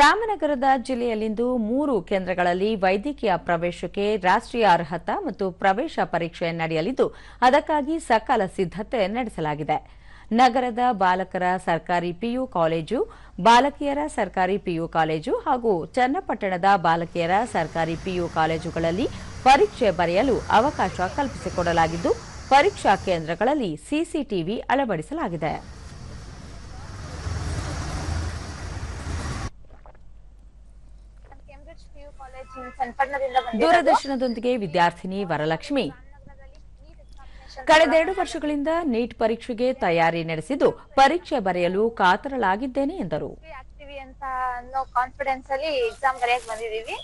ರಾಮನಗರದ ಜಿಲ್ಲೆಯಲ್ಲಿಂದು ಮೂರು ಕೇಂದ್ರಗಳಲ್ಲಿ ವೈದ್ಯಕೀಯ ಪ್ರವೇಶಕ್ಕೆ ರಾಷ್ಟ್ರೀಯ ಅರ್ಹತಾ ಮತ್ತು ಪ್ರವೇಶ ಪರೀಕ್ಷೆ ನಡೆಯಲಿದ್ದು, ಅದಕ್ಕಾಗಿ ಸಕಾಲ ಸಿದ್ದತೆ ನಡೆಸಲಾಗಿದೆ. ನಗರದ ಬಾಲಕರ ಸರ್ಕಾರಿ ಪಿಯು ಕಾಲೇಜು, ಬಾಲಕಿಯರ ಸರ್ಕಾರಿ ಪಿಯು ಕಾಲೇಜು ಹಾಗೂ ಚನ್ನಪಟ್ಟಣದ ಬಾಲಕಿಯರ ಸರ್ಕಾರಿ ಪಿಯು ಕಾಲೇಜುಗಳಲ್ಲಿ ಪರೀಕ್ಷೆ ಬರೆಯಲು ಅವಕಾಶ ಕಲ್ಪಿಸಿಕೊಡಲಾಗಿದ್ದು, ಪರೀಕ್ಷಾ ಕೇಂದ್ರಗಳಲ್ಲಿ ಸಿಸಿಟಿವಿ ಅಳವಡಿಸಲಾಗಿದೆ ಕೇಂಬ್ರಿಡ್ಜ್ ಪಿಯು ಕಾಲೇಜ್ ಚನ್ನಪಟ್ಟಣದಿಂದ ಬಂದಿರೋದು. ದೂರದರ್ಶನದೊಂದಿಗೆ ವಿದ್ಯಾರ್ಥಿನಿ ವರಲಕ್ಷ್ಮಿ. ಕಳೆದೆರಡು ವರ್ಷಗಳಿಂದ ನೀಟ್ ಪರೀಕ್ಷೆಗೆ ತಯಾರಿ ನಡೆಸಿದ್ದು ಪರೀಕ್ಷೆ ಬರೆಯಲು ಕಾತರಳಾಗಿದ್ದೇನೆ ಎಂದರು. ಅಂತ ಅನ್ನೋ ಕಾನ್ಫಿಡೆನ್ಸ್ ಅಲ್ಲಿ ಎಕ್ಸಾಮ್ ಬರೆಯಕ್ ಬಂದಿದೀವಿ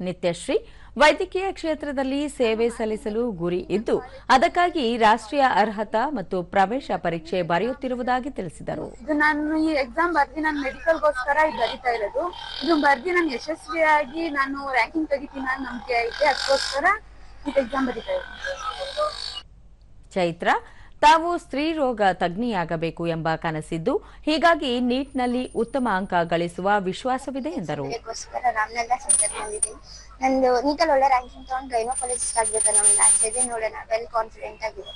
ನಿತ್ಯಶ್ರೀ ವೈದ್ಯಕೀಯ ಕ್ಷೇತ್ರದಲ್ಲಿ ಸೇವೆ ಸಲ್ಲಿಸಲು ಗುರಿ ಇದ್ದು ಅದಕ್ಕಾಗಿ ರಾಷ್ಟ್ರೀಯ ಅರ್ಹತಾ ಮತ್ತು ಪ್ರವೇಶ ಪರೀಕ್ಷೆ ಬರೆಯುತ್ತಿರುವುದಾಗಿ ತಿಳಿಸಿದರು. ಇದು ನಾನು ಈ ಎಕ್ಸಾಮ್ ಬರ್ದಿ ನಾನು ಮೆಡಿಕಲ್ಗೋಸ್ಕರ ಇದು ಬರೀತಾ ಇರೋದು. ಇದು ಬರ್ದಿ ನಾನು ಯಶಸ್ವಿಯಾಗಿ ನಾನು ರ್ಯಾಂಕಿಂಗ್ ತೆಗಿತೀನಿ ಅನ್ನೋ ನಂಬಿಕೆ ಐತೆ ಅದಕ್ಕೋಸ್ಕರ ಇದು ಎಕ್ಸಾಮ್ ಬರಿತಾ ಚೈತ್ರ ತಾವು ಸ್ತ್ರೀ ರೋಗ ತಜ್ಞೆಯಾಗಬೇಕು ಎಂಬ ಕನಸಿದ್ದು, ಹೀಗಾಗಿ ನೀಟ್ನಲ್ಲಿ ಉತ್ತಮ ಅಂಕ ಗಳಿಸುವ ವಿಶ್ವಾಸವಿದೆ ಎಂದರು. ನಂದು ನೀಟಲ್ಲಿ ಒಳ್ಳೆ ರ್ಯಾಂಕಿಂಗ್ ತಗೊಂಡು ಗೈನೋಕಾಲಜಿಸ್ಟ್ ಆಗ್ಬೇಕನ್ನೋ ಒಂದು ಆಸೆ ಇದೆ. ನೋಡೋಣ. ವೆಲ್ ಕಾನ್ಫಿಡೆಂಟ್ ಆಗಿದೆ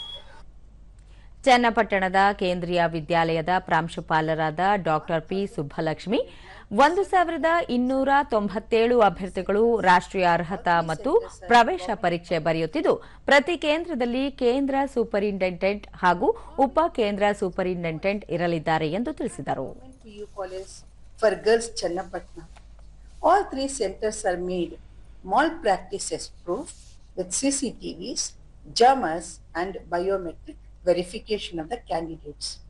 ಚನ್ನಪಟ್ಟಣದ ಕೇಂದ್ರೀಯ ವಿದ್ಯಾಲಯದ ಪ್ರಾಂಶುಪಾಲರಾದ ಡಾಕ್ಟರ್ ಪಿ ಸುಬ್ಬಲಕ್ಷ್ಮಿ ಒಂದು ಸಾವಿರದ ಇನ್ನೂರ ತೊಂಬತ್ತೇಳು ಅಭ್ಯರ್ಥಿಗಳು ರಾಷ್ಟ್ರೀಯ ಅರ್ಹತಾ ಮತ್ತು ಪ್ರವೇಶ ಪರೀಕ್ಷೆ ಬರೆಯುತ್ತಿದ್ದು ಪ್ರತಿ ಕೇಂದ್ರದಲ್ಲಿ ಕೇಂದ್ರ ಸೂಪರಿಂಟೆಂಡೆಂಟ್ ಹಾಗೂ ಉಪ ಕೇಂದ್ರ ಸೂಪರಿಂಟೆಂಡೆಂಟ್ ಇರಲಿದ್ದಾರೆ ಎಂದು ತಿಳಿಸಿದರು. with CCTVs, jammers and biometric verification of the candidates.